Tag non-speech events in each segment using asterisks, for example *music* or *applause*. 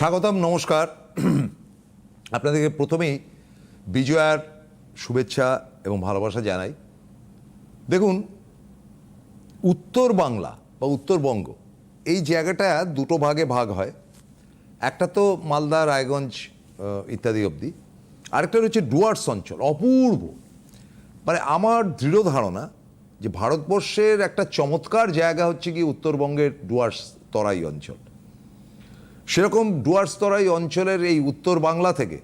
স্বাগতম, নমস্কার। আপনাদেরকে প্রথমেই বিজয়ার শুভেচ্ছা এবং ভালোবাসা জানাই। দেখুন উত্তর বাংলা বা উত্তরবঙ্গ, এই জায়গাটা দুটো ভাগে ভাগ হয়। একটা তো মালদা, রায়গঞ্জ ইত্যাদি অবধি। আরেকটা হচ্ছে ডুয়ার্স অঞ্চল, অপূর্ব। মানে আমার দৃঢ় ধারণা যে ভারতবর্ষের একটা চমৎকার জায়গা হচ্ছে কি উত্তরবঙ্গের ডুয়ার্স তরাই অঞ্চল। সেরকম ডুয়ার্স তরাই অঞ্চলের এই উত্তর বাংলা থেকে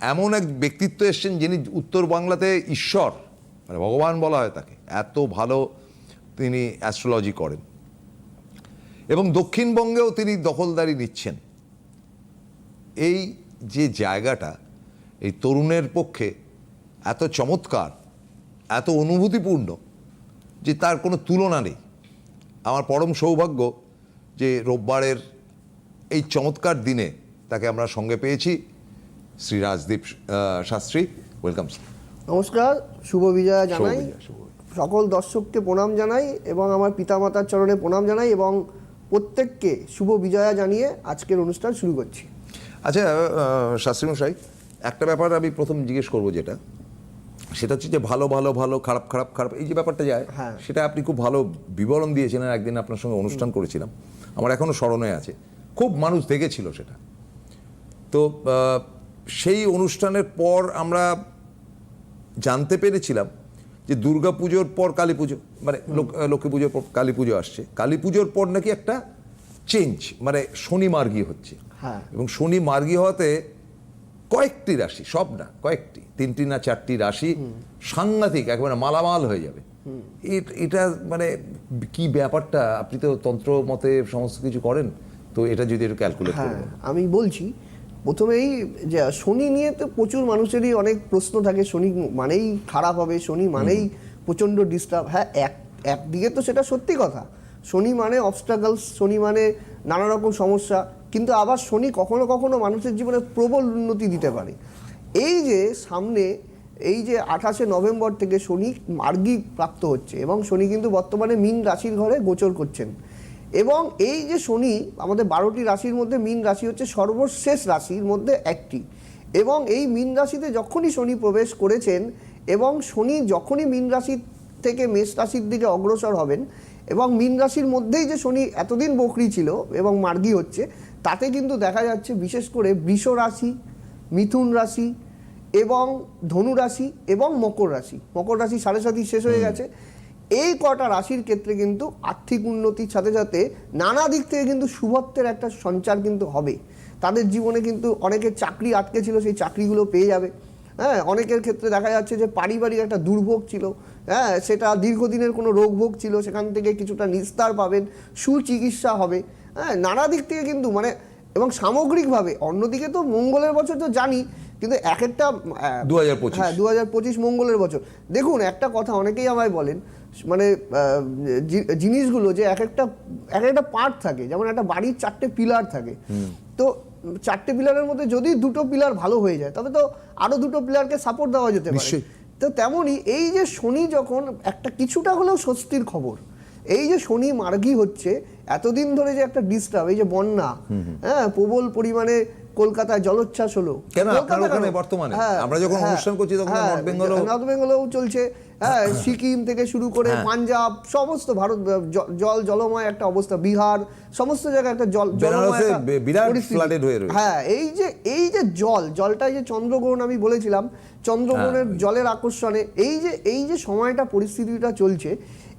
এমন এক ব্যক্তিত্ব এসছেন যিনি উত্তর বাংলাতে ঈশ্বর মানে ভগবান বলা হয় তাকে। এত ভালো তিনি অ্যাস্ট্রোলজি করেন। এবং দক্ষিণবঙ্গেও তিনি দখলদারি নিচ্ছেন। এই যে জায়গাটা, এই তরুণের পক্ষে এত চমৎকার, এত অনুভূতিপূর্ণ যে তার কোনো তুলনা নেই। আমার পরম সৌভাগ্য যে রোববারের এই চমৎকার দিনে তাকে আমরা সঙ্গে পেয়েছি। শ্রী রাজদীপ শাস্ত্রী ওয়েলকাম নমস্কার শুভ বিজয়া জানাই। সকল দর্শককে প্রণাম জানাই এবং আমার পিতামাতার চরণে প্রণাম জানাই এবং প্রত্যেককে শুভ বিজয়া জানিয়ে আজকের অনুষ্ঠান শুরু করছি। আচ্ছা আহ, শাস্ত্রী মশাই একটা ব্যাপার আমি প্রথম জিজ্ঞেস করব যেটা। সেটা হচ্ছে যে ভালো ভালো ভালো খারাপ খারাপ খারাপ এই যে ব্যাপারটা যায় হ্যাঁ। সেটা আপনি খুব ভালো বিবরণ দিয়েছিলেন একদিন আপনার সঙ্গে অনুষ্ঠান করেছিলাম। আমার এখনও স্মরণে আছে। খুব মানুষ দেখেছিল সেটা। তো সেই অনুষ্ঠানের পর আমরা জানতে পেরেছিলাম যে দুর্গা পুজোর পর কালী পুজো মানে লক্ষ্মী পুজোর পর কালী পুজো আসছে। কালী পুজোর পর নাকি একটা চেঞ্জ মানে শনি মার্গী হচ্ছে। হ্যাঁ। এবং শনি মার্গী হওয়াতে কয়েকটি রাশি সব না কয়েকটি তিনটি না চারটি রাশি সাংঘাতিক একেবারে মালামাল হয়ে যাবে। এটা মানে কি ব্যাপারটা? আপনি তো তন্ত্র মতে সমস্ত কিছু করেন। তো এটা যদি একটু ক্যালকুলেট হ্যাঁ আমি বলছি প্রথমেই যে শনি নিয়ে তো প্রচুর মানুষেরই অনেক প্রশ্ন থাকে শনি মানেই খারাপ হবে শনি মানেই প্রচণ্ড ডিস্টার্ব হ্যাঁ এক একদিকে তো সেটা সত্যি কথা শনি মানে অবস্ট্রাগলস শনি মানে নানা রকম সমস্যা কিন্তু আবার শনি কখনো কখনো মানুষের জীবনে প্রবল উন্নতি দিতে পারে। এই যে সামনে এই যে আঠাশে নভেম্বর থেকে শনি মার্গী প্রাপ্ত হচ্ছে এবং শনি কিন্তু বর্তমানে মিন রাশির ঘরে গোচর করছেন। এবং এই যে শনি আমাদের বারোটি রাশির মধ্যে মীন রাশি হচ্ছে সর্বশেষ রাশির মধ্যে একটি। এবং এই মীন রাশিতে যখনই শনি প্রবেশ করেছেন এবং শনি যখনই মীন রাশি থেকে মেষ রাশির দিকে অগ্রসর হবেন এবং মীন রাশির মধ্যেই যে শনি এতদিন বকরি ছিল এবং মার্গি হচ্ছে তাতে কিন্তু দেখা যাচ্ছে বিশেষ করে বৃষ রাশি মিথুন রাশি এবং ধনু রাশি এবং মকর রাশি। মকর রাশি সাড়ে সাতই শেষ হয়ে গেছে। এই কটা রাশির ক্ষেত্রে কিন্তু আর্থিক উন্নতির সাথে সাথে নানা দিক থেকে কিন্তু শুভত্বের একটা সঞ্চার কিন্তু হবে। তাদের জীবনে কিন্তু অনেকের চাকরি আটকে ছিল সেই চাকরিগুলো পেয়ে যাবে। হ্যাঁ অনেকের ক্ষেত্রে দেখা যাচ্ছে যে পারিবারিক একটা দুর্ভোগ ছিল। হ্যাঁ সেটা দীর্ঘদিনের কোনো রোগ ভোগ ছিল সেখান থেকে কিছুটা নিস্তার পাবেন সুচিকিৎসা হবে। হ্যাঁ নানা দিক থেকে কিন্তু মানে এবং সামগ্রিকভাবে অন্যদিকে তো মঙ্গলের বছর তো জানি কিন্তু এক একটা আহ, 2025 হ্যাঁ দু হাজার পঁচিশ মঙ্গলের বছর। দেখুন একটা কথা অনেকেই আমায় বলেন মানে জিনিসগুলো যে এক একটা এক একটা পার্ট থাকে যেমন একটা বাড়ির চারটে পিলার থাকে। তো চারটে পিলারের মধ্যে যদি দুটো পিলার ভালো হয়ে যায় তবে তো আরও দুটো পিলারকে সাপোর্ট দেওয়া যেতে পারে। তো তেমনই এই যে শনি যখন একটা কিছুটা হলেও স্বস্তির খবর এই যে শনি মার্গী হচ্ছে এতদিন ধরে যে একটা ডিস্টার্ব এই যে বন্যা হ্যাঁ প্রবল পরিমাণে কলকাতায় জলোচ্ছ্বাস হলো। কেন? বর্তমানে? হ্যাঁ, আমরা যখন হ্যাঁ, অনুষ্ঠান করছি তখন হ্যাঁ, নর্থ নর্থ বেঙ্গলেও চলছে। হ্যাঁ সিকিম থেকে শুরু করে হ্যাঁ। পাঞ্জাব সমস্ত ভারত জল জলময় একটা অবস্থা বিহার সমস্ত জায়গায় একটা জল জলময় হয়ে এই যে এই যে জল জলটা যে চন্দ্রগ্রহণ আমি বলেছিলাম চন্দ্রগ্রহণের হ্যাঁ। জলের আকর্ষণে এই যে এই যে সময়টা পরিস্থিতিটা চলছে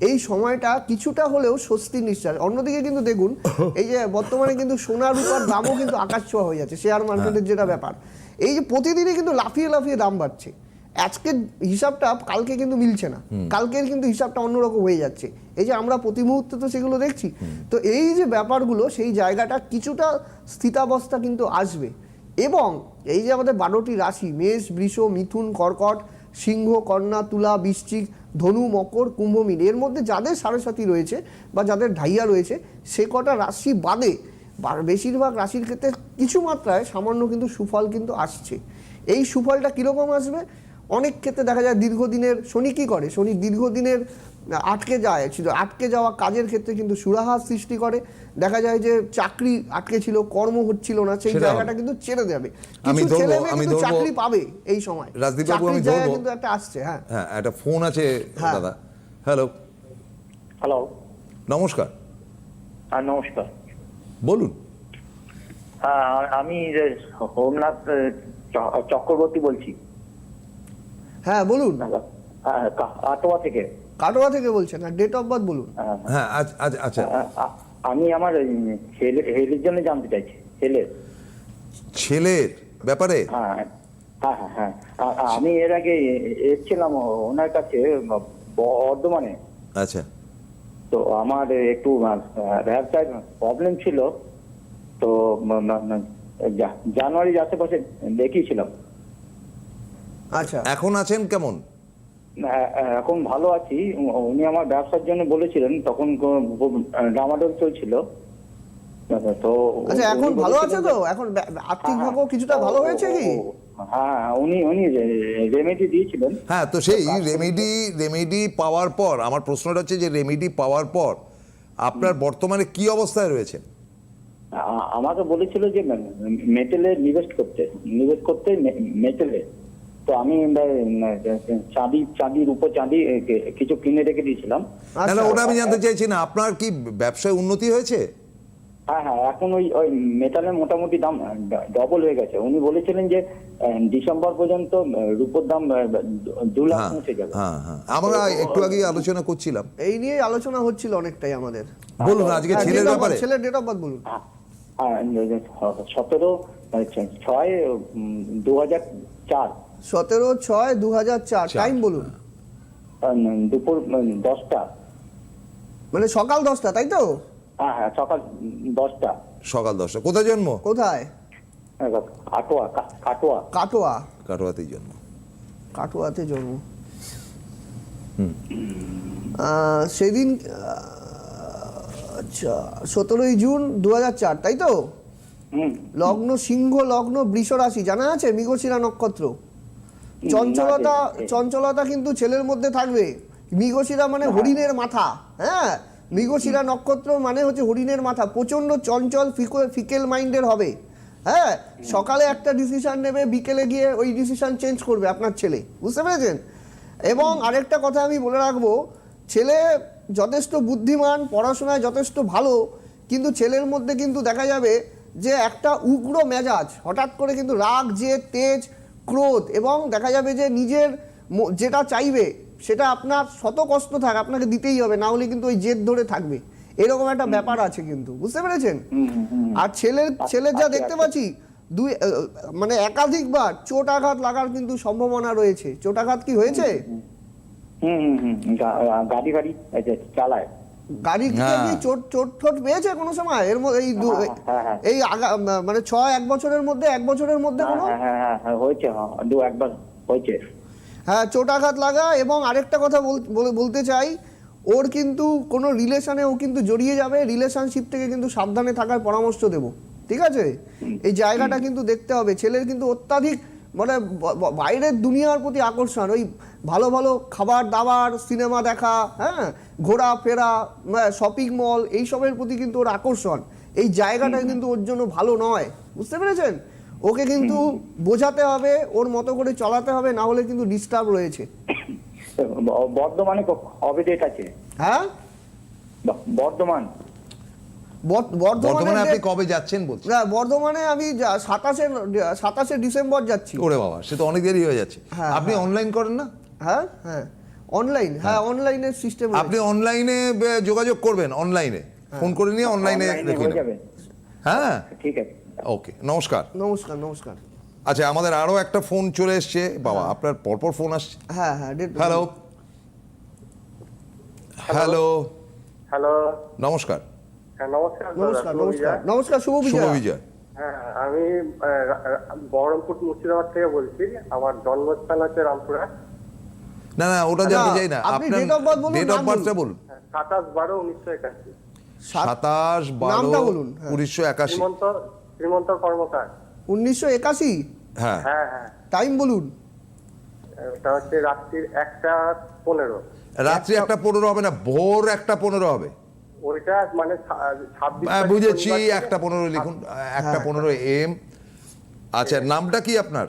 এই সময়টা কিছুটা হলেও স্বস্তি নিঃশ্বাস। অন্যদিকে কিন্তু দেখুন *laughs* এই যে বর্তমানে কিন্তু সোনা রূপার দামও কিন্তু আকাশ ছোঁয়া হয়ে যাচ্ছে শেয়ার মার্কেটের যেটা ব্যাপার। এই যে প্রতিদিনই কিন্তু লাফিয়ে লাফিয়ে দাম বাড়ছে। আজকের হিসাবটা কালকে কিন্তু মিলছে না। কালকের কিন্তু হিসাবটা অন্যরকম হয়ে যাচ্ছে। এই যে আমরা প্রতি মুহূর্তে তো সেগুলো দেখছি তো এই যে ব্যাপারগুলো সেই জায়গাটা কিছুটা স্থিতাবস্থা কিন্তু আসবে। এবং এই যে আমাদের বারোটি রাশি মেষ বৃষ মিথুন কর্কট সিংহ কন্যা তুলা বৃশ্চিক ধনু মকর কুম্ভ মীন এর মধ্যে যাদের সাড়ে সাথী রয়েছে বা যাদের ঢাইয়া রয়েছে সে কটা রাশি বাদে বেশিরভাগ রাশির ক্ষেত্রে কিছু মাত্রায় সামান্য কিন্তু সুফল কিন্তু আসছে। এই সুফলটা কীরকম আসবে? অনেক ক্ষেত্রে দেখা যায় দীর্ঘদিনের শনি কী করে? শনি দীর্ঘদিনের আটকে যায় শুধু আটকে যাওয়া কাজের ক্ষেত্রে কিন্তু সুরাহা সৃষ্টি করে। দেখা যায় যে চাকরি আটকে ছিল কর্ম হচ্ছিল না সেই জায়গাটা কিন্তু ছেড়ে দেবে। আমি কিছু ধরবো, ছেলে আমি কিন্তু ধরবো- চাকরি পাবে এই সময়। রাজদীপ বাবু, আমি ধরবো। কিন্তু একটা আসছে হ্যাঁ। হ্যাঁ একটা ফোন আছে হ্যাঁ। দাদা। হ্যালো। হ্যালো। নমস্কার। হ্যাঁ নমস্কার। বলুন। হ্যাঁ আমি যে হোমনাথ চ- চক্রবর্তী বলছি। হ্যাঁ বলুন। হ্যাঁ, কা- আটোয়া থেকে। কাটোয়া থেকে বলছেন আর ডেট অফ বার্থ বলুন। হ্যাঁ, হ্যাঁ। আজ আজ আচ্ছা হ্যাঁ, আমি আমার ছেলে ছেলের জন্য জানতে চাইছি ছেলে ছেলের ব্যাপারে? হ্যাঁ হ্যাঁ হ্যাঁ হ্যাঁ আমি এর আগে এসেছিলাম ওনার কাছে বর্ধমানে। আচ্ছা। তো আমার একটু ব্যবসায় প্রবলেম ছিল। তো জানুয়ারির আশেপাশে দেখিয়েছিলাম। আচ্ছা। এখন আছেন কেমন? হ্যাঁ, এখন ভালো আছি। উনি আমার ব্যবসার জন্য বলেছিলেন তখন ডামাডোল চলছিল। তো আচ্ছা এখন ভালো আছে তো? এখন ব্যা- আর্থিক হ্যাঁ, কিছুটা ভালো হয়েছে কি? হ্যাঁ উনি উনি রেমেডি দিয়েছিলেন। হ্যাঁ তো সেই রেমেডি রেমেডি পাওয়ার পর আমার প্রশ্নটা হচ্ছে যে রেমেডি পাওয়ার পর আপনার বর্তমানে কি অবস্থায় রয়েছে? আমাকে বলেছিল যে মেটেলে নিভেস্ট করতে নিভেস্ট করতে মেটেলে। তো আমি চাঁদি চাঁদির উপর চাঁদি কিছু কিনে রেখে দিয়েছিলাম। না আচ্ছা। ওটা আমি জানতে চাইছি না আপনার কি ব্যবসায় উন্নতি হয়েছে? হ্যাঁ হ্যাঁ এখন ওই ওই মেটালের মোটামুটি দাম ডবল হয়ে গেছে। উনি বলেছিলেন যে ডিসেম্বর পর্যন্ত রূপোর দাম দু লাখ হ্যাঁ পৌঁছে যাবে। হ্যাঁ হ্যাঁ আমরা একটু আগেই আলোচনা করছিলাম। এই নিয়ে আলোচনা হচ্ছিল অনেকটাই আমাদের। বলুন আজকে হ্যাঁ, ছেলের ব্যাপারে। ছেলের ডেট অফ বার্থ বলুন। হ্যাঁ সতেরো ছয় দু হাজার চার। সতেরো ছয় দু হাজার চার। টাইম বলুন। দুপুর দশটা। মানে সকাল দশটা তাই তো? হ্যাঁ হ্যাঁ সকাল দশটা। সকাল দশটা। কোথায় জন্ম? কোথায়? কাটোয়া কাটোয়া। কাটোয়া। কাটোয়াতেই জন্ম। কাটোয়াতে জন্ম। আহ, সেদিন আহ, আচ্ছা সতেরোই জুন দু চার তাই তো? হুম। লগ্ন সিংহ লগ্ন বৃষ রাশি জানা আছে? মৃগশিরা নক্ষত্র। চঞ্চলতা চঞ্চলতা কিন্তু ছেলের মধ্যে থাকবে। মৃগশিরা মানে হরিণের মাথা হ্যাঁ? মৃগশিরা নক্ষত্র মানে হচ্ছে হরিণের মাথা। প্রচণ্ড চঞ্চল ফিকেল মাইন্ডের হবে হ্যাঁ? সকালে একটা ডিসিশন নেবে বিকেলে গিয়ে ওই ডিসিশন চেঞ্জ করবে আপনার ছেলে। বুঝতে পেরেছেন? এবং আরেকটা কথা আমি বলে রাখব ছেলে যথেষ্ট বুদ্ধিমান পড়াশোনায় যথেষ্ট ভালো কিন্তু ছেলের মধ্যে কিন্তু দেখা যাবে যে একটা উগ্র মেজাজ হঠাৎ করে কিন্তু রাগ যে তেজ ক্রোধ এবং দেখা যাবে যে নিজের যেটা চাইবে সেটা আপনার শত কষ্ট থাক আপনাকে দিতেই হবে না হলে কিন্তু ওই জেদ ধরে থাকবে। এরকম একটা ব্যাপার আছে কিন্তু বুঝতে পেরেছেন? আর ছেলের ছেলের যা দেখতে পাচ্ছি দুই মানে একাধিকবার চোট আঘাত লাগার কিন্তু সম্ভাবনা রয়েছে। চোট আঘাত কি হয়েছে? হুম হুম হুম গাড়ি গাড়ি চালায়। গাড়ি হ্যাঁ। কি চোট চোট ঠোট পেয়েছে কোনো সময়? এর মধ্যে এই হ্যাঁ, হ্যাঁ, হ্যাঁ। এই মানে ছয় এক বছরের মধ্যে এক বছরের মধ্যে হ্যাঁ কোনো? হ্যাঁ হ্যাঁ হ্যাঁ, হ্যাঁ হয়েছে হ্যাঁ দু একবার হয়েছে। হ্যাঁ চোটাঘাত লাগা এবং আরেকটা কথা বল- বলতে চাই ওর কিন্তু কোনো রিলেশনে ও কিন্তু জড়িয়ে যাবে রিলেশনশিপ থেকে কিন্তু সাবধানে থাকার পরামর্শ দেব। ঠিক আছে? এই জায়গাটা কিন্তু দেখতে হবে। ছেলের কিন্তু অত্যাধিক মানে বাইরের দুনিয়ার প্রতি আকর্ষণ ওই ভালো ভালো খাবার দাবার সিনেমা দেখা হ্যাঁ? ঘোরাফেরা শপিং মল এইসবের প্রতি কিন্তু ওর আকর্ষণ। এই জায়গাটা কিন্তু ওর জন্য ভালো নয়। বুঝতে পেরেছেন? ওকে কিন্তু বোঝাতে হবে ওর মতো করে চলাতে হবে না হলে কিন্তু ডিস্টার্ব রয়েছে। বর্ধমানে কবে ডেট আছে। হ্যাঁ? বর্ধমান। বর্ধমানে আপনি কবে যাচ্ছেন বলছেন? না, বর্ধমানে আমি যা- সাতাশে সাতাশে ডিসেম্বর যাচ্ছি। ওরে বাবা সে তো অনেক দেরি হয়ে যাচ্ছে। হ্যাঁ, আপনি হ্যাঁ। অনলাইন করেন না? হ্যাঁ হ্যাঁ। অনলাইন হ্যাঁ অনলাইনের সিস্টেম আপনি অনলাইনে যোগাযোগ করবেন অনলাইনে ফোন করে নিয়ে অনলাইনে অনলাইনে হয়ে নেবেন হ্যাঁ? ঠিক আছে। ওকে নমস্কার। নমস্কার নমস্কার। আচ্ছা আমাদের আরও একটা ফোন চলে এসছে। বাবা আপনার পরপর ফোন আসছে। হ্যাঁ হ্যাঁ ডেট- হ্যালো হ্যালো হ্যালো নমস্কার। হ্যাঁ নমস্কার দাদা, নমস্কার শুভ নমস্কার বিজয়। নমস্কার শুভ বিজয়। বিজয়। হ্যাঁ আমি বহরমপুর মুর্শিদাবাদ থেকে বলছি আমার জন্মস্থান হচ্ছে রামপুরহাট। না না ওটা জানতে চাই না। আপনি হ্যাঁ, date of birth বলুন, ডেট অফ বার্থটা বলুন। বলুন। সাতাশ বারো উনিশশো একাশি। সাত- সাতাশ বারো নামটা বলুন, হ্যাঁ। উনিশশো একাশি। শ্রীমন্ত শ্রীমন্ত কর্মকার। উনিশশো একাশি? হ্যাঁ। হ্যাঁ হ্যাঁ। টাইম বলুন। ওটা হচ্ছে রাত্রির একটা পনেরো। রাত্রি একটা পনেরো হবে না ভোর একটা পনেরো হবে। ওইটা মানে ছাব্বিশ হ্যাঁ, বুঝেছি একটা পনেরো লিখুন একটা পনেরো এম। আচ্ছা নামটা কি আপনার?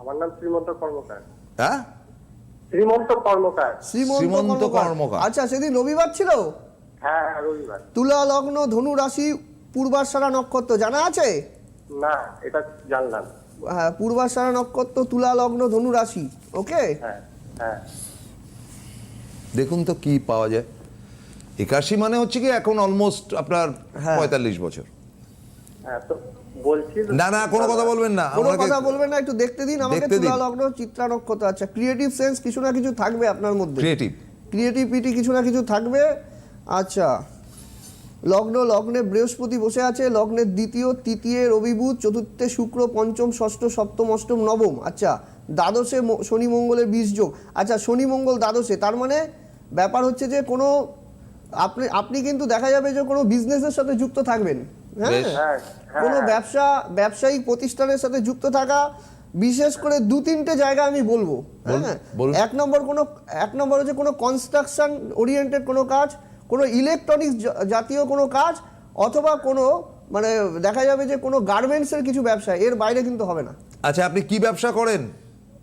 আমার নাম শ্রীমন্ত কর্মকার। হ্যাঁ? শ্রীমন্ত কর্মকার। শ্রীমন্ত কর্মকার। আচ্ছা সেদিন রবিবার ছিল? হ্যাঁ হ্যাঁ, রবিবার। তুলা লগ্ন ধনু রাশি পূর্বাশারা নক্ষত্র জানা আছে? না এটা জানলাম। হ্যাঁ পূর্বাশারা নক্ষত্র তুলা লগ্ন ধনু রাশি। ওকে হ্যাঁ হ্যাঁ। দেখুন তো কি পাওয়া যায়। একাশি মানে হচ্ছে কি এখন অলমোস্ট আপনার হ্যাঁ। পঁয়তাল্লিশ বছর। হ্যাঁ বলছি না না কোনো কথা বলবেন না। কোনো আমাকে- কথা বলবেন না একটু দেখতে দিন আমাকে। তুলা লগ্ন চিত্রা নক্ষত্র আচ্ছা ক্রিয়েটিভ সেন্স কিছু না কিছু থাকবে আপনার মধ্যে? ক্রিয়েটিভ ক্রিয়েটিভিটি কিছু না কিছু থাকবে? আচ্ছা লগ্ন লগ্নে বৃহস্পতি বসে আছে লগ্নের দ্বিতীয় তৃতীয় রবিবুধ চতুর্থে শুক্র পঞ্চম ষষ্ঠ সপ্তম অষ্টম নবম। আচ্ছা দ্বাদশে শনি মঙ্গলের বীজ যোগ। আচ্ছা শনি মঙ্গল দ্বাদশে তার মানে ব্যাপার হচ্ছে যে কোনো আপনি আপনি কিন্তু দেখা যাবে যে কোনো বিজনেসের সাথে যুক্ত থাকবেন। হ্যাঁ। হ্যাঁ হ্যাঁ। কোনো ব্যবসা ব্যবসায়িক প্রতিষ্ঠানের সাথে যুক্ত থাকা বিশেষ করে দু তিনটে জায়গা আমি বলব। হ্যাঁ? এক নম্বর কোনো এক নম্বর হচ্ছে কোনো কনস্ট্রাকশন ওরিয়েন্টেড কোনো কাজ কোনো ইলেকট্রনিক্স জাতীয় কোনো কাজ অথবা কোনো মানে দেখা যাবে যে কোনো গার্মেন্টসের কিছু ব্যবসা এর বাইরে কিন্তু হবে না। আচ্ছা আপনি কি ব্যবসা করেন?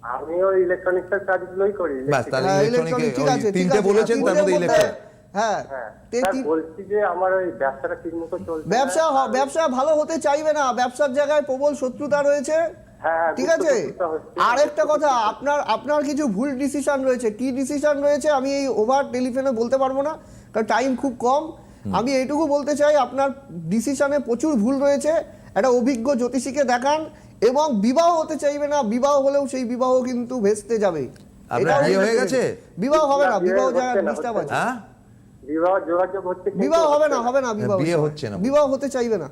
আমিও ইলেকট্রনিক্সের কাজগুলোই করি। তাহলে হ্যাঁ, ঠিক আছে, তিনটে বলেছেন, তার মধ্যে electronic। হ্যাঁ। হ্যাঁ। বলছি যে আমার ওই ব্যবসাটা ঠিক মতো চলছে ব্যবসা ব্যবসা ভালো হতে চাইবে না। ব্যবসার জায়গায় প্রবল শত্রুতা রয়েছে। হ্যাঁ, ঠিক আছে? আর একটা কথা আপনার আপনার কিছু ভুল ডিসিশন রয়েছে। কি ডিসিশন রয়েছে আমি এই ওভার টেলিফোনে বলতে পারব না কারণ টাইম খুব কম। আমি এইটুকু বলতে চাই আপনার ডিসিশনে প্রচুর ভুল রয়েছে। একটা অভিজ্ঞ জ্যোতিষীকে দেখান এবং বিবাহ হতে চাইবে না বিবাহ হলেও সেই বিবাহ কিন্তু ভেস্তে যাবে। হয়ে? বিবাহ হবে না বিবাহ ডিস্টার্ব আছে। হ্যাঁ? বিবাহ যোগাযোগ হচ্ছে বিবাহ হবে না হবে না বিবাহ বিয়ে হচ্ছে না। বিবাহ হতে চাইবে না।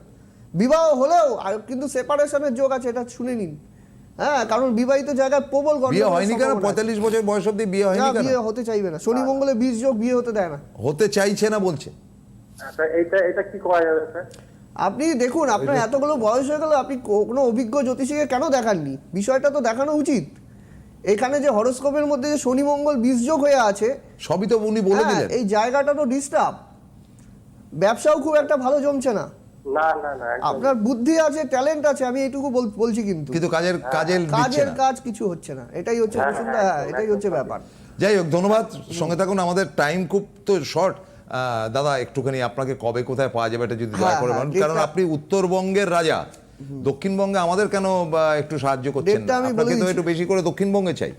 বিবাহ হলেও আর কিন্তু সেপারেশনের যোগ আছে এটা শুনে নিন। হ্যাঁ কারণ বিবাহিত জায়গায় প্রবল বিয়ে হয়নি কেন। পঁয়তাল্লিশ বছর বয়স অব্দি বিয়ে না হয়নি কেন? বিয়ে হতে চাইবে না। শনি মঙ্গলে বীজ যোগ বিয়ে হতে দেয় না। হতে চাইছে না বলছে। আচ্ছা, এইটা এটা কি করা যাবে আপনি দেখুন আপনার এতগুলো বয়স হয়ে গেল আপনি কোনো অভিজ্ঞ জ্যোতিষীকে কেন দেখাননি? বিষয়টা তো দেখানো উচিত। এখানে যে হরস্কোপের মধ্যে যে শনি মঙ্গল বীজ হয়ে আছে সবই তো উনি বলে হ্যাঁ, দিলেন। এই জায়গাটা তো ডিস্টার্ব ব্যবসাও খুব একটা ভালো জমছে না। না না না একদম। আপনার বুদ্ধি আছে ট্যালেন্ট আছে আমি এইটুকু বলছি কিন্তু। কিন্তু কাজের কাজের কাজের কাজ কিছু হচ্ছে না। এটাই হচ্ছে হ্যাঁ, হ্যাঁ, হ্যাঁ এটাই হচ্ছে ব্যাপার। যাই হোক ধন্যবাদ। সঙ্গে থাকুন আমাদের টাইম খুব তো শর্ট দাদা একটুখানি আপনাকে কবে কোথায় পাওয়া যাবে এটা যদি দয়া হ্যাঁ, করে হ্যাঁ, কারণ আপনি উত্তরবঙ্গের রাজা। দক্ষিণবঙ্গে আমাদের কেন একটু সাহায্য করছেন আপনাকে তো একটু বেশি করে দক্ষিণবঙ্গে চাই।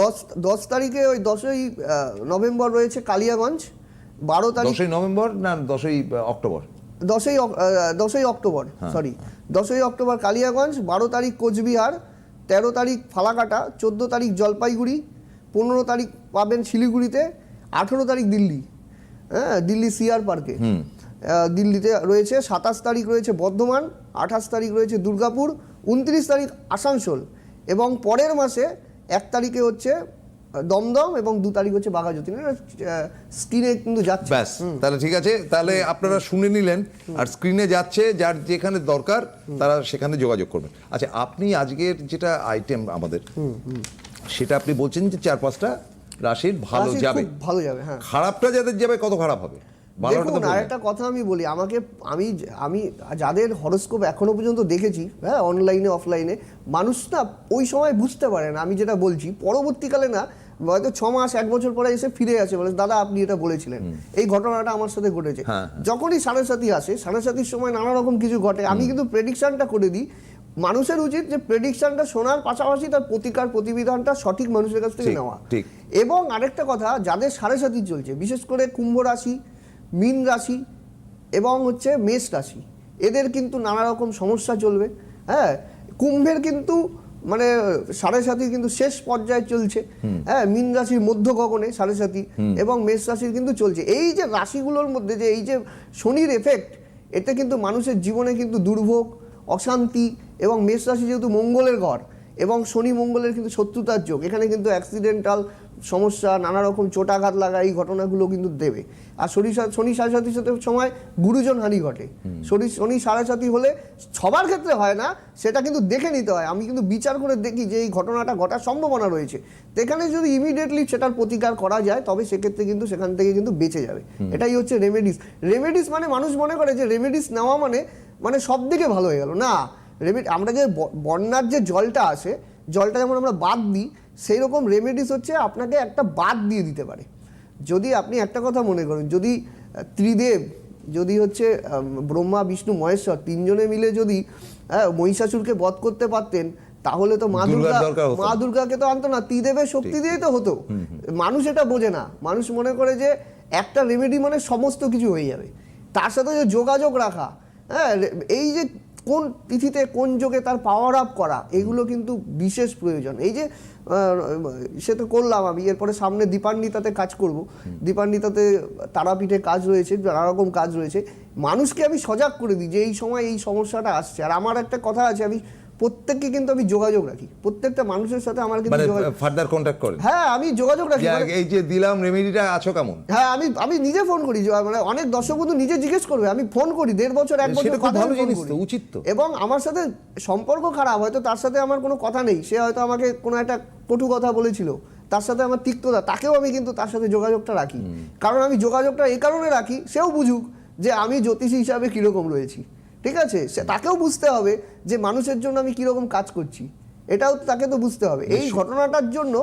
দশ দশ তারিখে ওই দশই নভেম্বর রয়েছে কালিয়াগঞ্জ বারো তারিখ দশই নভেম্বর না দশই অক্টোবর? দশই দশই অক্টোবর হ্যাঁ। সরি দশই অক্টোবর কালিয়াগঞ্জ বারো তারিখ কোচবিহার তেরো তারিখ ফালাকাটা চোদ্দ তারিখ জলপাইগুড়ি পনেরো তারিখ পাবেন শিলিগুড়িতে আঠেরো তারিখ দিল্লি। হ্যাঁ দিল্লি সিআর পার্কে। দিল্লিতে রয়েছে সাতাশ তারিখ রয়েছে বর্ধমান আঠাশ তারিখ রয়েছে দুর্গাপুর উনত্রিশ তারিখ আসানসোল এবং পরের মাসে এক তারিখে হচ্ছে দমদম এবং দু তারিখ হচ্ছে বাঘা বাঘাযতীন স্ক্রিনে কিন্তু যাচ্ছে। ব্যাস তাহলে ঠিক আছে তাহলে আপনারা শুনে নিলেন আর স্ক্রিনে যাচ্ছে যার যেখানে দরকার তারা সেখানে যোগাযোগ করবেন আচ্ছা আপনি আজকের যেটা আইটেম আমাদের সেটা আপনি বলছেন যে চার পাঁচটা রাশির ভালো যাবে। ভালো যাবে হ্যাঁ। খারাপটা যাদের যাবে কত খারাপ হবে? দেখুন। আরেকটা কথা আমি বলি আমাকে আমি আমি যাদের হরস্কোপ এখনও পর্যন্ত দেখেছি হ্যাঁ অনলাইনে অফলাইনে মানুষ না ওই সময় বুঝতে পারে না আমি যেটা বলছি পরবর্তীকালে না হয়তো ছ মাস এক বছর পরে এসে ফিরে আসে বলে দাদা আপনি এটা বলেছিলেন। এই ঘটনাটা আমার সাথে ঘটেছে। হ্যাঁ, যখনই সাড়ে সাথী আসে সাড়ে সাথীর সময় নানা রকম কিছু ঘটে। আমি কিন্তু প্রেডিকশনটা করে দিই মানুষের উচিত যে প্রেডিকশনটা শোনার পাশাপাশি তার প্রতিকার প্রতিবিধানটা সঠিক মানুষের কাছ থেকে নেওয়া। এবং আরেকটা কথা যাদের সাড়ে সাথী চলছে বিশেষ করে কুম্ভ রাশি মীন রাশি এবং হচ্ছে মেষ রাশি। এদের কিন্তু নানা রকম সমস্যা চলবে হ্যাঁ? কুম্ভের কিন্তু মানে সাড়ে সাথী কিন্তু শেষ পর্যায়ে চলছে হ্যাঁ? মীন রাশির মধ্য গগনে সাড়ে সাথী এবং মেষ রাশির কিন্তু চলছে। এই যে রাশিগুলোর মধ্যে যে এই যে শনির এফেক্ট এতে কিন্তু মানুষের জীবনে কিন্তু দুর্ভোগ অশান্তি এবং মেষ রাশি যেহেতু মঙ্গলের ঘর এবং শনি মঙ্গলের কিন্তু শত্রুতার যোগ। এখানে কিন্তু অ্যাক্সিডেন্টাল সমস্যা নানা রকম চোটাঘাত লাগা এই ঘটনাগুলো কিন্তু দেবে। আর শনি শনি সাড়ে সাথে সময় গুরুজন হানি ঘটে শনি শনি সাড়ে সাথী হলে সবার ক্ষেত্রে হয় না সেটা কিন্তু দেখে নিতে হয়। আমি কিন্তু বিচার করে দেখি যে এই ঘটনাটা ঘটার সম্ভাবনা রয়েছে। তো এখানে যদি ইমিডিয়েটলি সেটার প্রতিকার করা যায় তবে সেক্ষেত্রে কিন্তু সেখান থেকে কিন্তু বেঁচে যাবে। এটাই হচ্ছে রেমেডিস রেমেডিস মানে মানুষ মনে করে যে রেমেডিস নেওয়া মানে মানে সব দিকে ভালো হয়ে গেল। না রেমেডি আমরা যে বন্যার যে জলটা আসে জলটা যেমন আমরা বাদ দিই সেই রকম রেমেডিস হচ্ছে আপনাকে একটা বাদ দিয়ে দিতে পারে। যদি আপনি একটা কথা মনে করেন যদি ত্রিদেব যদি হচ্ছে ব্রহ্মা বিষ্ণু মহেশ্বর তিনজনে মিলে যদি হ্যাঁ, মহিষাসুরকে বধ করতে পারতেন তাহলে তো মা দুর্গা মা দুর্গাকে তো আনতো না ত্রিদেবের শক্তি দিয়েই তো হতো। মানুষ এটা বোঝে না। মানুষ মনে করে যে একটা রেমেডি মানে সমস্ত কিছু হয়ে যাবে। তার সাথে যে যোগাযোগ রাখা হ্যাঁ এই যে কোন তিথিতে কোন যোগে তার পাওয়ার আপ করা এগুলো কিন্তু বিশেষ প্রয়োজন। এই যে সে তো করলাম আমি এরপরে সামনে দীপান্বিতাতে কাজ করব। দীপান্বিতাতে তারাপীঠে কাজ রয়েছে নানা রকম কাজ রয়েছে। মানুষকে আমি সজাগ করে দিই যে এই সময় এই সমস্যাটা আসছে। আর আমার একটা কথা আছে আমি প্রত্যেককে কিন্তু আমি যোগাযোগ রাখি। প্রত্যেকটা মানুষের সাথে আমার কিন্তু মানে ফার্দার কন্ট্যাক্ট করেন। হ্যাঁ আমি যোগাযোগ রাখি। মানে- এই যে দিলাম রেমেডিটা আছো কেমন? হ্যাঁ আমি আমি নিজে ফোন করি। মানে অনেক দর্শক বন্ধু নিজে জিজ্ঞেস করবে আমি ফোন করি দেড় বছর এক বছর কথা ভালো জিনিস তো, উচিত তো। এবং আমার সাথে সম্পর্ক খারাপ হয়তো তার সাথে আমার কোনো কথা নেই। সে হয়তো আমাকে কোনো একটা কটু কথা বলেছিল। তার সাথে আমার তিক্ততা তাকেও আমি কিন্তু তার সাথে যোগাযোগটা রাখি। কারণ আমি যোগাযোগটা এই কারণে রাখি সেও বুঝুক যে আমি জ্যোতিষী হিসাবে কীরকম রয়েছি। ঠিক আছে? সে তাকেও বুঝতে হবে যে মানুষের জন্য আমি কীরকম কাজ করছি। এটাও তাকে তো বুঝতে হবে। এই ঘটনাটার জন্য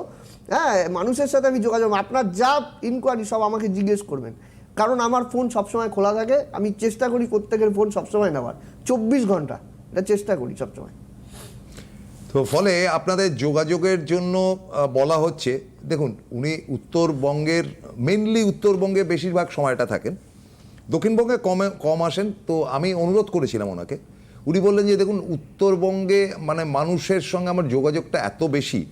হ্যাঁ মানুষের সাথে আমি যোগাযোগ আপনার যা ইনকোয়ারি সব আমাকে জিজ্ঞেস করবেন। কারণ আমার ফোন সবসময় খোলা থাকে। আমি চেষ্টা করি প্রত্যেকের ফোন সবসময় নেওয়ার। চব্বিশ ঘণ্টা এটা চেষ্টা করি সবসময়। তো ফলে আপনাদের যোগাযোগের জন্য বলা হচ্ছে দেখুন উনি উত্তরবঙ্গের মেনলি উত্তরবঙ্গে বেশিরভাগ সময়টা থাকেন। দক্ষিণবঙ্গে কমে কম আসেন তো আমি অনুরোধ করেছিলাম ওনাকে। উনি বললেন যে দেখুন উত্তরবঙ্গে মানে মানুষের সঙ্গে আমার যোগাযোগটা এত বেশি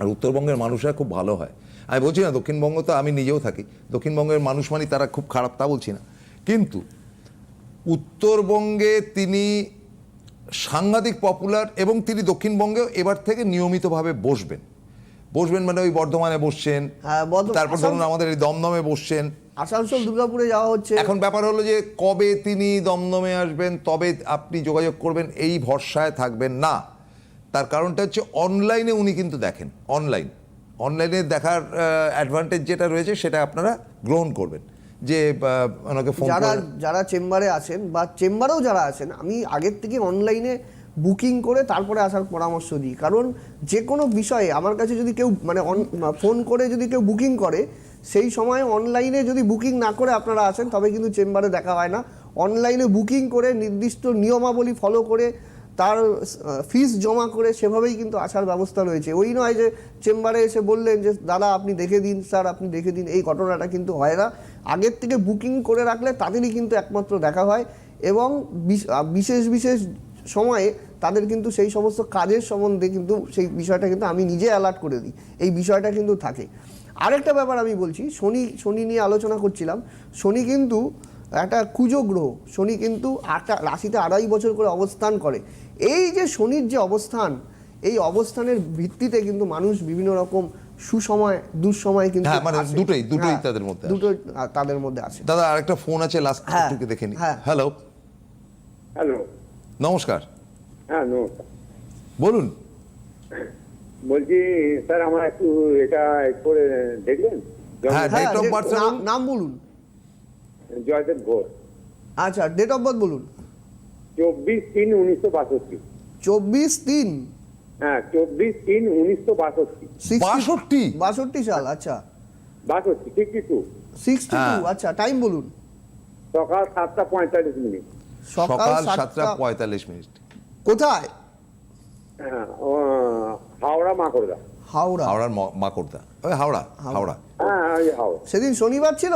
আর উত্তরবঙ্গের মানুষরা খুব ভালো হয়। আমি বলছি না দক্ষিণবঙ্গ তো আমি নিজেও থাকি। দক্ষিণবঙ্গের মানুষ মানে তারা খুব খারাপ তা বলছি না। কিন্তু উত্তরবঙ্গে তিনি সাংঘাতিক পপুলার এবং তিনি দক্ষিণবঙ্গেও এবার থেকে নিয়মিতভাবে বসবেন। বসবেন মানে ওই বর্ধমানে বসছেন হ্যাঁ, তারপর ধরুন আমাদের এই দমদমে বসছেন। আসানসোল দুর্গাপুরে যাওয়া হচ্ছে। এখন ব্যাপার হলো যে কবে তিনি দমদমে আসবেন তবে আপনি যোগাযোগ করবেন এই ভরসায় থাকবেন না। তার কারণটা হচ্ছে অনলাইনে উনি কিন্তু দেখেন অনলাইন। অনলাইনে দেখার অ্যাডভান্টেজ যেটা রয়েছে সেটা আপনারা গ্রহণ করবেন। যে ওনাকে ফোন যারা যারা চেম্বারে আছেন বা চেম্বারেও যারা আছেন আমি আগের থেকে অনলাইনে বুকিং করে তারপরে আসার পরামর্শ দিই। কারণ যে কোনো বিষয়ে আমার কাছে যদি কেউ মানে ফোন করে যদি কেউ বুকিং করে সেই সময় অনলাইনে যদি বুকিং না করে আপনারা আসেন, তবে কিন্তু চেম্বারে দেখা হয় না। অনলাইনে বুকিং করে নির্দিষ্ট নিয়মাবলী ফলো করে তার ফিস জমা করে সেভাবেই কিন্তু আসার ব্যবস্থা রয়েছে। ওই নয় যে চেম্বারে এসে বললেন যে, দাদা, আপনি দেখে দিন, স্যার, আপনি দেখে দিন। এই ঘটনাটা কিন্তু হয় না। আগের থেকে বুকিং করে রাখলে তাদেরই কিন্তু একমাত্র দেখা হয় এবং বিশ- বিশেষ বিশেষ সময়ে তাদের কিন্তু সেই সমস্ত কাজের সম্বন্ধে কিন্তু সেই বিষয়টা কিন্তু আমি নিজে অ্যালার্ট করে দিই। এই বিষয়টা কিন্তু থাকে। আরেকটা ব্যাপার আমি বলছি শনি শনি নিয়ে আলোচনা করছিলাম শনি কিন্তু একটা কুজো গ্রহ শনি কিন্তু আটা রাশিতে আড়াই বছর করে অবস্থান করে। এই যে শনির যে অবস্থান এই অবস্থানের ভিত্তিতে কিন্তু মানুষ বিভিন্ন রকম সুসময় দুঃসময় কিন্তু হ্যাঁ, মানে দুটোই, দুটোই হ্যাঁ, তাদের মধ্যে আসে। দুটো তাদের মধ্যে আছে দাদা আরেকটা ফোন আছে লাস্ট হ্যাঁ, একটু দেখে নি। হ্যাঁ। হ্যালো হ্যালো নমস্কার। হ্যাঁ নমস্কার। বলুন। বলছি স্যার আমার একটু এটা করে দেখবেন? হ্যাঁ, নাম- বলুন। জয়দেব ঘোষ। আচ্ছা ডেট অফ বার্থ বলুন। চব্বিশ তিন উনিশশো বাষট্টি। চব্বিশ তিন? হ্যাঁ চব্বিশ তিন উনিশশো বাষট্টি। 62? বাষট্টি? সাল আচ্ছা। বাষট্টি সিক্সটি টু সিক্সটি টু। আচ্ছা টাইম বলুন। সকাল সাতটা পঁয়তাল্লিশ মিনিট। সকাল সাতটা পঁয়তাল্লিশ মিনিট। কোথায়? হ্যাঁ ও, হাওড়া মাকড়দা হাওড়া? হাওড়ার মাকড়দা ওই হাওড়া হাওড়া। হ্যাঁ ওই হাওড়া। সেদিন শনিবার ছিল?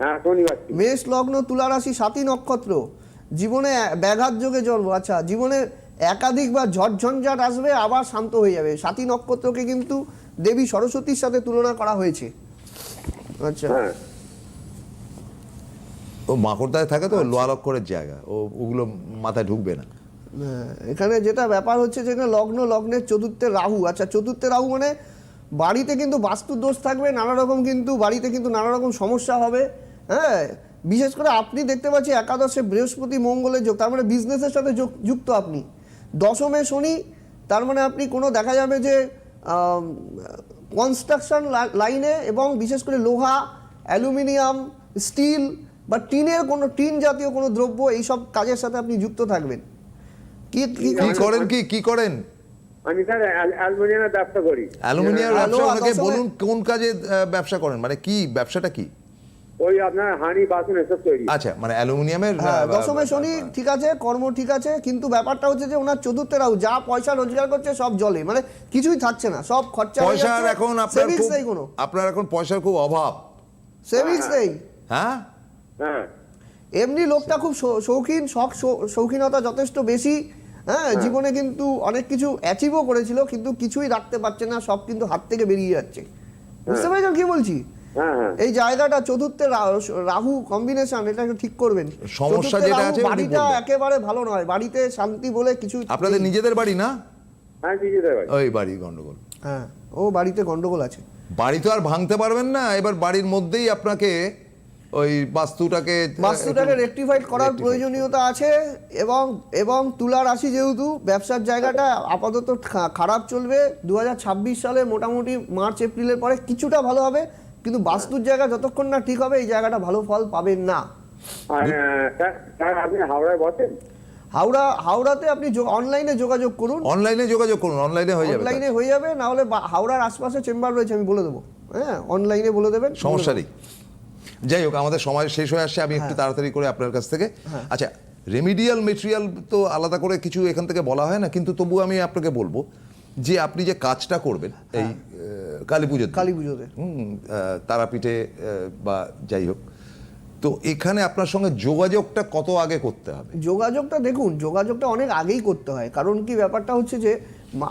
হ্যাঁ শনিবার ছিল। মেষ লগ্ন তুলা রাশি সাতই নক্ষত্র। জীবনে ব্যাঘাত যোগে জন্ম। আচ্ছা জীবনে একাধিক বা ঝটঝঞ্ঝাট আসবে আবার শান্ত হয়ে যাবে। সাতই নক্ষত্রকে কিন্তু দেবী সরস্বতীর সাথে তুলনা করা হয়েছে। আচ্ছা। হ্যাঁ। ও মাকড়দায় থাকে তো লোয়া লক্করের জায়গা। ও ওগুলো মাথায় ঢুকবে না। এখানে যেটা ব্যাপার হচ্ছে যেখানে লগ্ন, লগ্নের চতুর্থে রাহু। আচ্ছা চতুর্থে রাহু মানে বাড়িতে কিন্তু বাস্তু দোষ থাকবে নানা রকম কিন্তু বাড়িতে কিন্তু নানা রকম সমস্যা হবে। হ্যাঁ বিশেষ করে আপনি দেখতে পাচ্ছি একাদশে বৃহস্পতি মঙ্গলের যোগ, তার মানে বিজনেসের সাথে যুক্ত আপনি। দশমে শনি, তার মানে আপনি কোনো দেখা যাবে যে কনস্ট্রাকশন লাইনে এবং বিশেষ করে লোহা, অ্যালুমিনিয়াম স্টিল বা টিনের কোনো, টিন জাতীয় কোনো দ্রব্য, এইসব কাজের সাথে আপনি যুক্ত থাকবেন। কি কি করেন কি? কি করেন? আমি স্যার অ্যালুমিনিয়ামের ব্যবসা করি। অ্যালুমিনিয়াম হ্যাঁ, ব্যবসা দশমে- বলুন কোন কাজে ব্যবসা করেন? মানে কি ব্যবসাটা কি? ওই আপনার হাঁড়ি বাসন এসব তৈরি। আচ্ছা মানে অ্যালুমিনিয়ামের হ্যাঁ, দশমে শনি ঠিক আছে কর্ম ঠিক আছে কিন্তু ব্যাপারটা হচ্ছে যে ওনার চতুর্থে রাহু যা পয়সা রোজগার করছে সব জলে মানে কিছুই থাকছে না সব খরচা পয়সার এখন আপনার খুব আপনার এখন পয়সার খুব অভাব। সেভিংস নেই। হ্যাঁ? হ্যাঁ। এমনি লোকটা খুব শৌখিন শখ শৌখিনতা যথেষ্ট বেশি হ্যাঁ জীবনে কিন্তু অনেক কিছু অ্যাচিভও করেছিল কিন্তু কিছুই রাখতে পারছে না সব কিন্তু হাত থেকে বেরিয়ে যাচ্ছে। বুঝতে পেরেছেন কি বলছি? হ্যাঁ হ্যাঁ। এই জায়গাটা চতুর্থে রাহু কম্বিনেশন এটা একটু ঠিক করবেন। সমস্যা যেটা আছে বাড়িটা একেবারে ভালো নয় বাড়িতে শান্তি বলে কিছু আপনাদের নিজেদের বাড়ি না? হ্যাঁ দিদিদের ভাই ওই বাড়ি গন্ডগোল। হ্যাঁ ও বাড়িতে গন্ডগোল আছে। বাড়ি তো আর ভাঙতে পারবেন না এবার বাড়ির মধ্যেই আপনাকে ওই বাস্তুটাকে বাস্তুটাকে রেকটিফাইড করার প্রয়োজনীয়তা আছে এবং এবং তুলা রাশি যেহেতু ব্যবসার জায়গাটা আপাতত খারাপ চলবে দু হাজার ছাব্বিশ সালে মোটামুটি মার্চ এপ্রিলের পরে কিছুটা ভালো হবে কিন্তু বাস্তুর জায়গা যতক্ষণ না ঠিক হবে এই জায়গাটা ভালো ফল পাবেন না। আপনি হাওড়ায় বসেন? হাওড়া হাওড়াতে আপনি অনলাইনে যোগাযোগ করুন। অনলাইনে যোগাযোগ করুন অনলাইনে হয়ে যাবে অনলাইনে হয়ে যাবে না হলে বা- হাওড়ার আশপাশে চেম্বার রয়েছে আমি বলে দেবো। হ্যাঁ অনলাইনে বলে দেবেন সমস্যা নেই। যাই হোক আমাদের সময় শেষ হয়ে আসছে আমি একটু হ্যাঁ। তাড়াতাড়ি করে আপনার কাছ থেকে। আচ্ছা রেমিডিয়াল মেটেরিয়াল তো আলাদা করে কিছু এখান থেকে বলা হয় না কিন্তু তবু আমি আপনাকে বলব যে আপনি যে কাজটা করবেন এই আহ, কালী হ্যাঁ। কালী পুজোতে হুম, তারাপীঠে বা যাই হোক। তো এখানে আপনার সঙ্গে যোগাযোগটা কত আগে করতে হবে? যোগাযোগটা দেখুন যোগাযোগটা অনেক আগেই করতে হয়। কারণ কি ব্যাপারটা হচ্ছে যে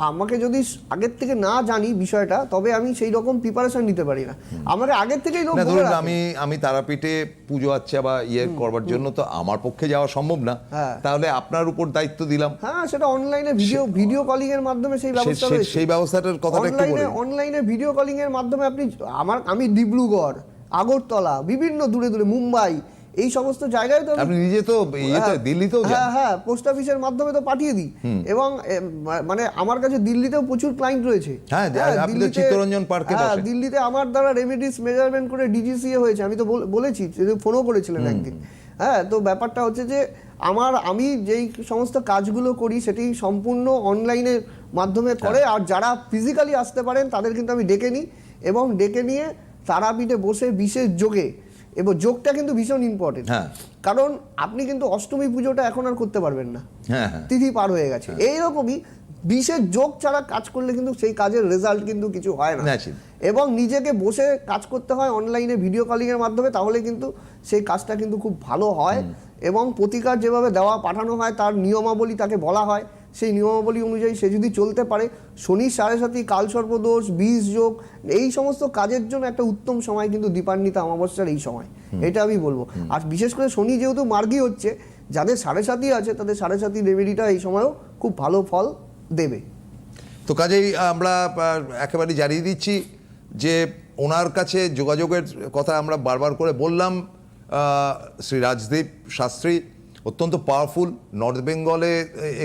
আমাকে যদি আগের থেকে না জানি বিষয়টা তবে আমি সেই রকম প্রিপারেশন নিতে পারি না। আমাকে আগের থেকেই লোক ধরুন আমি আমি তারাপীঠে পুজো আচ্ছা বা ইয়ে করবার জন্য তো আমার পক্ষে যাওয়া সম্ভব না। হ্যাঁ। তাহলে আপনার উপর দায়িত্ব দিলাম। হ্যাঁ সেটা অনলাইনে ভিডিও ভিডিও কলিং এর মাধ্যমে সেই ব্যবস্থা সেই ব্যবস্থাটার কথাটা একটু অনলাইনে বলুন। অনলাইনে ভিডিও কলিং এর মাধ্যমে আপনি আমার আমি ডিব্রুগড় আগরতলা বিভিন্ন দূরে দূরে মুম্বাই এই সমস্ত জায়গায় তো আপনি নিজে তো ইয়েতে হ্যাঁ, দিল্লিতেও হ্যাঁ হ্যাঁ পোস্ট অফিসের মাধ্যমে তো পাঠিয়ে দিই। এবং মানে আমার কাছে দিল্লিতেও প্রচুর ক্লায়েন্ট রয়েছে। হ্যাঁ, দিল্লিতে- চিত্তরঞ্জন পার্কে হ্যাঁ, দিল্লিতে আমার দ্বারা রেমিডিস মেজারমেন্ট করে ডিজিসিএ হয়েছে। আমি তো বলেছি ফোনও করেছিলেন একদিন। হ্যাঁ তো ব্যাপারটা হচ্ছে যে আমার আমি যেই সমস্ত কাজগুলো করি সেটি সম্পূর্ণ অনলাইনের মাধ্যমে করে হ্যাঁ। আর যারা ফিজিক্যালি আসতে পারেন তাদের কিন্তু আমি ডেকে নিই। এবং ডেকে নিয়ে তারাপীঠে বসে বিশেষ যোগে এবং যোগটা কিন্তু ভীষণ ইম্পর্টেন্ট হ্যাঁ। কারণ আপনি কিন্তু অষ্টমী পুজোটা এখন আর করতে পারবেন না। হ্যাঁ হ্যাঁ। তিথি পার হয়ে গেছে। এইরকমই বিশেষ যোগ ছাড়া কাজ করলে কিন্তু সেই কাজের রেজাল্ট কিন্তু কিছু হয় না। এবং নিজেকে বসে কাজ করতে হয় অনলাইনে ভিডিও কলিং এর মাধ্যমে তাহলে কিন্তু সেই কাজটা কিন্তু খুব ভালো হয়। এবং প্রতিকার যেভাবে দেওয়া পাঠানো হয় তার নিয়মাবলী তাকে বলা হয়। সেই নিয়মাবলী অনুযায়ী সে যদি চলতে পারে শনি সাড়ে সাথী কালসর্পদোষ বীজ যোগ এই সমস্ত কাজের জন্য একটা উত্তম সময় কিন্তু দীপান্বিতা অমাবস্যার এই সময়। এটা আমি বলব। আর বিশেষ করে শনি যেহেতু মার্গী হচ্ছে যাদের সাড়ে সাথী আছে তাদের সাড়ে সাথী রেমেডিটা এই সময়ও খুব ভালো ফল দেবে। তো কাজেই আমরা একেবারে জানিয়ে দিচ্ছি যে ওনার কাছে যোগাযোগের কথা আমরা বারবার করে বললাম শ্রী রাজদীপ শাস্ত্রী। অত্যন্ত পাওয়ারফুল নর্থ বেঙ্গলে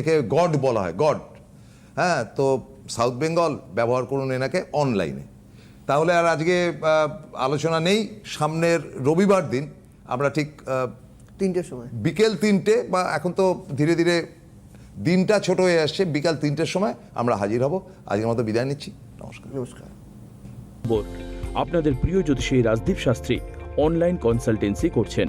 একে গড বলা হয় গড হ্যাঁ তো সাউথ বেঙ্গল ব্যবহার করুন এনাকে অনলাইনে তাহলে আর আজকে আলোচনা নেই সামনের রবিবার দিন আমরা ঠিক তিনটের সময়। বিকেল তিনটে বা এখন তো ধীরে ধীরে দিনটা ছোট হয়ে আসছে বিকাল তিনটের সময় আমরা হাজির হব। আজকের মতো বিদায় নিচ্ছি। নমস্কার। নমস্কার। আপনাদের প্রিয় জ্যোতিষী রাজদীপ শাস্ত্রী অনলাইন কনসালটেন্সি করছেন।